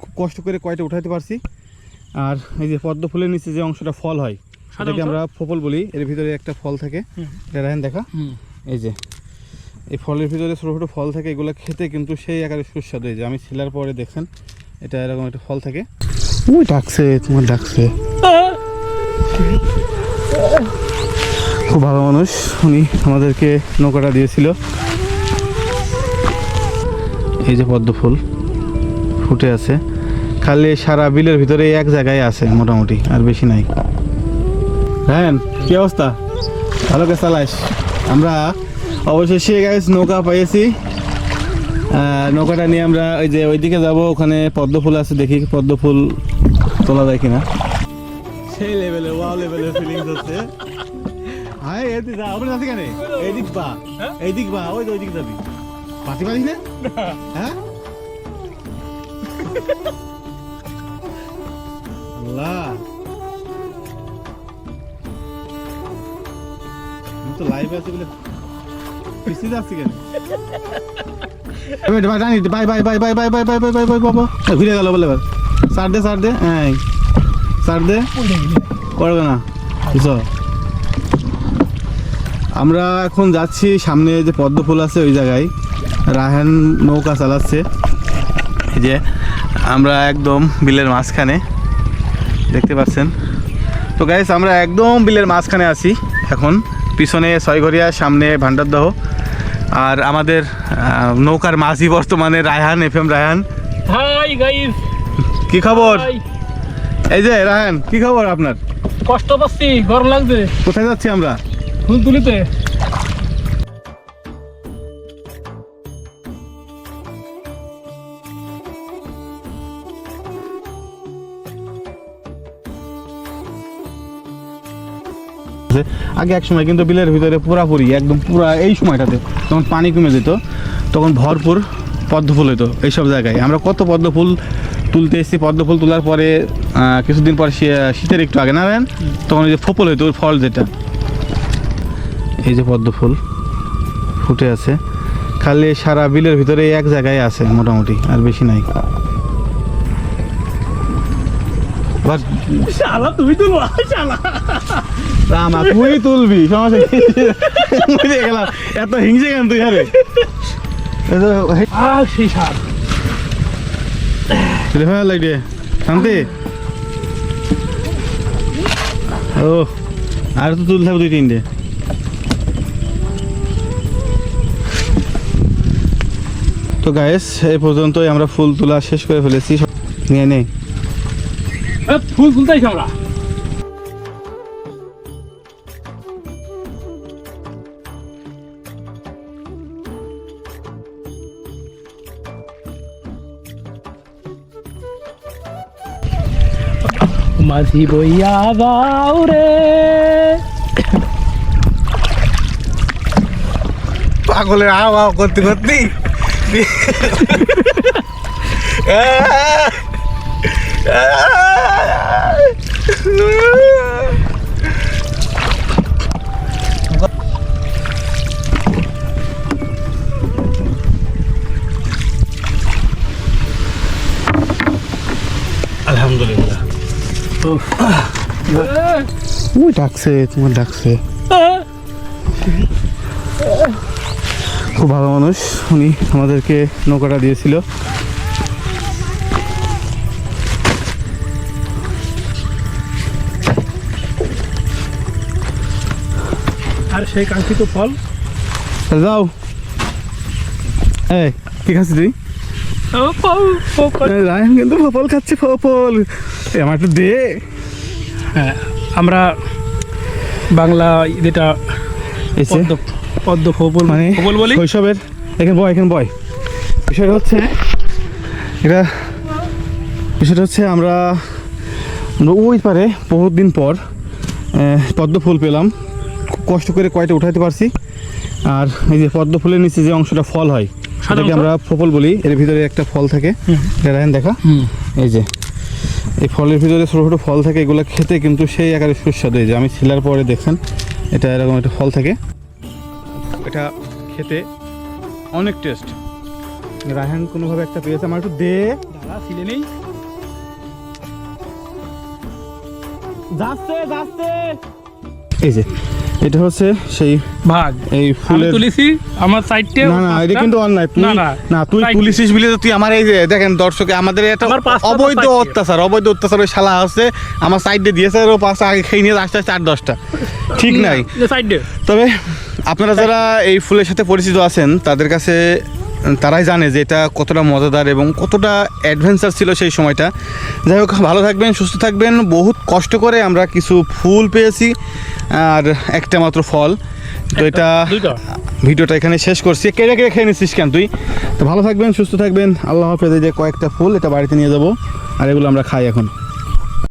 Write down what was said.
খুব কষ্ট করে কয়টা উঠাইতে পারছি। আর এই যে পদ্ম ফুলের নিচে যে অংশটা ফল হয় সেটাকে আমরা ফপল বলি। এর ভিতরে একটা ফল থাকে। রাখেন দেখা। এই যে এই ফলের ভিতরে ছোটো ছোটো ফল থাকে এগুলো খেতে কিন্তু সেই আকারে সুস্বাদু। এই যে আমি ছিলার পরে দেখেন এটা এরকম একটা ফল থাকে। ওই ডাকছে তোমার ডাকছে। খুব ভালো মানুষ উনি আমাদেরকে নৌকাটা দিয়েছিল। এই যে পদ্ম ফুল। ফুটে আছে। খালি সারা বিলের ভিতরে এক জায়গায় আছে মোটামুটি আর বেশি নাই। হ্যাঁ কি অবস্থা? ভালো কে চালাইস আমরা অবশেষে গাইস নৌকা পেয়েছি আহ, নৌকাটা নিয়ে আমরা ওই যে ওইদিকে যাব ওখানে পদ্ম ফুল আছে দেখি পদ্ম ফুল তোলা যায় কিনা। সেই লেভেলে ওয়াও লেভেলের ফিলিংস হচ্ছে। হাই এদিক যা ওপরে যাচ্ছে কেন? এইদিক বা এইদিক বা ওই তো ওইদিক যাবি। পাতি পারিস না? হ্যাঁ? আল্লাহ তো লাইভ আছি বলে পিছিয়ে যাচ্ছি কেন এবার জানি bye bye bye bye bye bye bye bye bye bye বাবা ঘুরে গেল বলে এবার সার দে সার দে হ্যাঁ সার দে করবে না বুঝছ আমরা এখন যাচ্ছি সামনে যে পদ্ম ফুল আছে ওই জায়গায় রাহান নৌকা চালাচ্ছে এই যে আমরা একদম বিলের মাঝখানে দেখতে পাচ্ছেন। তো গাইস আমরা একদম বিলের মাঝখানে আছি। এখন পিছনে ছয়ঘরিয়া সামনে ভান্ডারদহ আর আমাদের নৌকার মাঝি বর্তমানে Raihan F M Raihan. Hi guys কি খবর? এই যে রায়হান কি খবর আপনার? কষ্ট পাচ্ছি গরম লাগছে। কোথায় যাচ্ছি আমরা? ফুল তুলিতে আগে এক সময় কিন্তু বিলের ভিতরে পুরাপুরি, একদম পুরা এই সময়টাতে তখন পানি কমে যেত, তখন ভরপুর পদ্ম ফুল হতো এইসব জায়গায়। আমরা কত পদ্ম ফুল তুলতে এসেছি, পদ্ম ফুল তোলার পরে কিছুদিন পর শীতের একটু আগে, না তখন ওই যে ফপল ওর ফল যেটা। এই যে পদ্ম ফুল ফুটে আছে। খালি সারা বিলের ভিতরে এক জায়গায় আছে, মোটামুটি, আর বেশি নাই। শালা তুমি তুলবো শালা। রামা তুই তুলবি সমস্যা কি? বুঝে গেলাম এত হিংসে কেন তুই আরে আর সেই সার। তুলে ফেলা লাগবে শান্তি? ও আর তো তুলতে হবে দুই তিনটে। তো গায়েস এই পর্যন্তই আমরা ফুল তোলা শেষ করে ফেলেছি নিয়ে নেই ফুল তুলতেছি আমরা। মাঝি বইয়া দাও রে। পাগলের আও আও করতে করতে আলহামদুলিল্লাহ। ডাকছে তোমার ডাকছে। খুব ভালো মানুষ উনি আমাদেরকে নৌকাটা দিয়েছিল। আর সেই কাঙ্ক্ষিত ফল? যাও। এই কি খাচ্ছি তুই? ফল, ফল, ফল। রায়ন কিন্তু ফপল খাচ্ছে ফপল আমার একটু দে। হ্যাঁ, আমরা বাংলা যেটা এই পদ্ম ফবল মানে ফবল বলি। শৈশবের এখানে বয় এখানে বয়। বিষয়টা হচ্ছে এটা বিষয়টা হচ্ছে আমরা ওই পারে বহুত দিন পর পদ্ম ফুল পেলাম। কষ্ট করে কয়টা উঠাইতে পারছি। আর এই যে পদ্ম ফুলের নিচে যে অংশটা ফল হয় সেটাকে আমরা ফপল বলি এর ভিতরে একটা ফল থাকে। এটা দেখা। এই যে এই ফলের ভিতরে ছোটো ছোটো ফল থাকে এগুলো খেতে কিন্তু সেই আকারে সুস্বাদু। এই যে আমি ছিলার পরে দেখেন এটা এরকম একটা ফল থাকে। এটা খেতে অনেক টেস্ট। রায়হান কোনোভাবে একটা পেয়েছে আমার একটু দে। ছিলে নেই। যাচ্ছে যাচ্ছে। এই যে এটা হচ্ছে সেই ভাগ। এই ফুলের তুলিছি আমার না না এটা কিন্তু অন্যায়। না, না। না তুই তুলিছিস বলে তুই আমার এই যে দেখেন দর্শকে আমাদের এটা অবৈধ অত্যাচার অবৈধ অত্যাচার ওই শালা আছে আমার সাইডে দিয়েছে আর ও পাঁচটা আগে খেয়ে নিয়ে আসতে আসতে আট দশটা। ঠিক নাই। সাইডে। তবে আপনারা যারা এই ফুলের সাথে পরিচিত আছেন তাদের কাছে তারাই জানে যে এটা কতটা মজাদার এবং কতটা অ্যাডভেঞ্চার ছিল সেই সময়টা। যাই হোক ভালো থাকবেন সুস্থ থাকবেন। বহুত কষ্ট করে আমরা কিছু ফুল পেয়েছি আর একটা মাত্র ফল। তো এটা ভিডিওটা এখানে শেষ করছি। কেড়ে কেড়ে খেয়ে নিচ্ছিস কেন তুই? তো ভালো থাকবেন সুস্থ থাকবেন। আল্লাহ হাফেজ এই যে কয়েকটা ফুল এটা বাড়িতে নিয়ে যাব। আর এগুলো আমরা খাই এখন।